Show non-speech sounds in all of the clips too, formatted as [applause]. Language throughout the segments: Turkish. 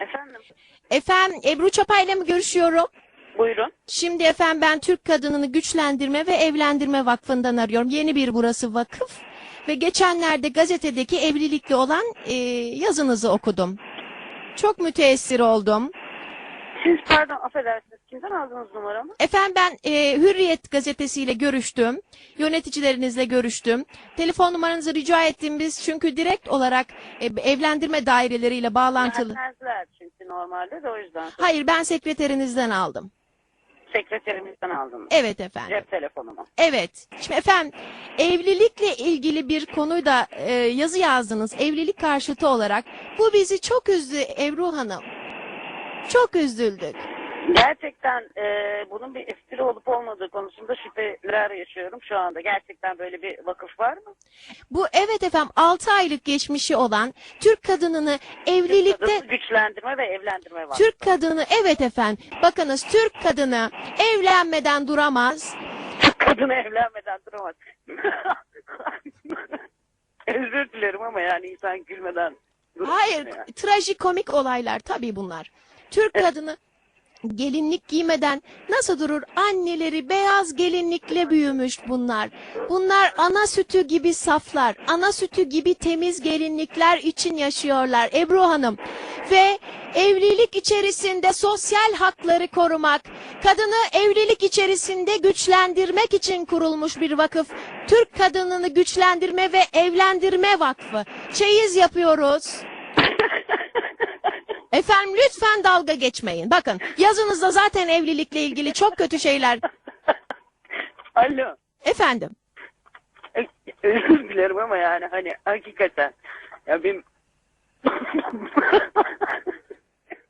Efendim? Efendim Ebru Çapay'la mı görüşüyorum? Buyurun. Şimdi efendim ben Türk Kadınını Güçlendirme ve Evlendirme Vakfı'ndan arıyorum. Yeni bir burası vakıf. Ve geçenlerde gazetedeki evlilikli olan e, yazınızı okudum. Çok müteessir oldum. Siz pardon affedersiniz. Kimden aldınız numaramı? Efendim ben e, Hürriyet gazetesiyle görüştüm. Yöneticilerinizle görüştüm. Telefon numaranızı rica ettim biz çünkü direkt olarak e, evlendirme daireleriyle bağlantılı. Vermezler çünkü normalde de o yüzden. Hayır ben sekreterinizden aldım. Sekreterimizden aldım. Evet efendim. Cep telefonumu. Evet. Şimdi efendim evlilikle ilgili bir konuyda e, yazı yazdınız. Evlilik karşıtı olarak. Bu bizi çok üzdü Ebru Hanım. Çok üzüldük. Gerçekten e, bunun bir espri olup olmadığı konusunda şüpheler yaşıyorum şu anda. Gerçekten böyle bir vakıf var mı? Bu evet efendim 6 aylık geçmişi olan Türk kadınını evlilikte Kadını güçlendirme ve evlendirme var. Türk kadını evet efendim bakınız Türk kadını evlenmeden duramaz. Kadını evlenmeden duramaz. [laughs] Özür dilerim ama yani insan gülmeden duramaz Hayır yani. trajikomik olaylar tabii bunlar. Türk kadını gelinlik giymeden nasıl durur? Anneleri beyaz gelinlikle büyümüş bunlar. Bunlar ana sütü gibi saflar, ana sütü gibi temiz gelinlikler için yaşıyorlar Ebru Hanım. Ve evlilik içerisinde sosyal hakları korumak, kadını evlilik içerisinde güçlendirmek için kurulmuş bir vakıf. Türk Kadınını Güçlendirme ve Evlendirme Vakfı. Çeyiz yapıyoruz. [laughs] Efendim lütfen dalga geçmeyin. Bakın yazınızda zaten evlilikle ilgili çok kötü şeyler. [laughs] Alo. Efendim. Ö- Özür dilerim ama yani hani hakikaten ya benim [laughs]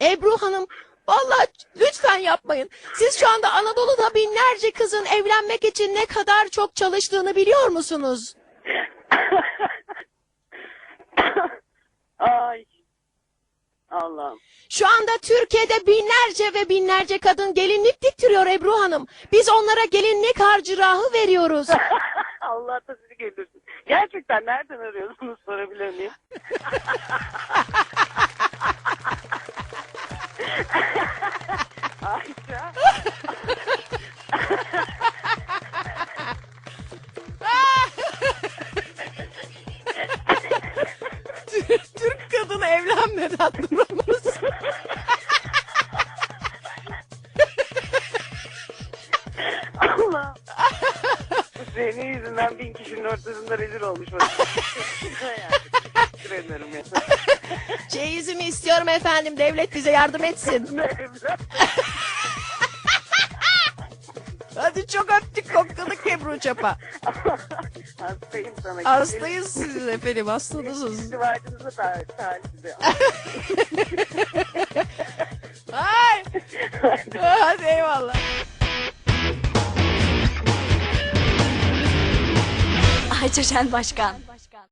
Ebru Hanım vallahi lütfen yapmayın. Siz şu anda Anadolu'da binlerce kızın evlenmek için ne kadar çok çalıştığını biliyor musunuz? [laughs] ay Allah'ım. Şu anda Türkiye'de binlerce ve binlerce kadın gelinlik diktiriyor Ebru Hanım. Biz onlara gelinlik harcırahı veriyoruz. [laughs] Allah da sizi güldürsün. Gerçekten nereden arıyorsunuz sorabilir miyim? Ayça. Türk kadını evlenmeden duramaz. Yüzünden bin kişinin ortasında rezil olmuş. yani. Teşekkür ederim ya. Çeyizimi istiyorum efendim. Devlet bize yardım etsin. Hadi çok öptük kokladık Ebru Çapa. Hastayım sana. Hastayız siz efendim hastasınız. Sizi vardığınızda ta tacize. Ay. Hadi eyvallah. Ayça Şen Başkan.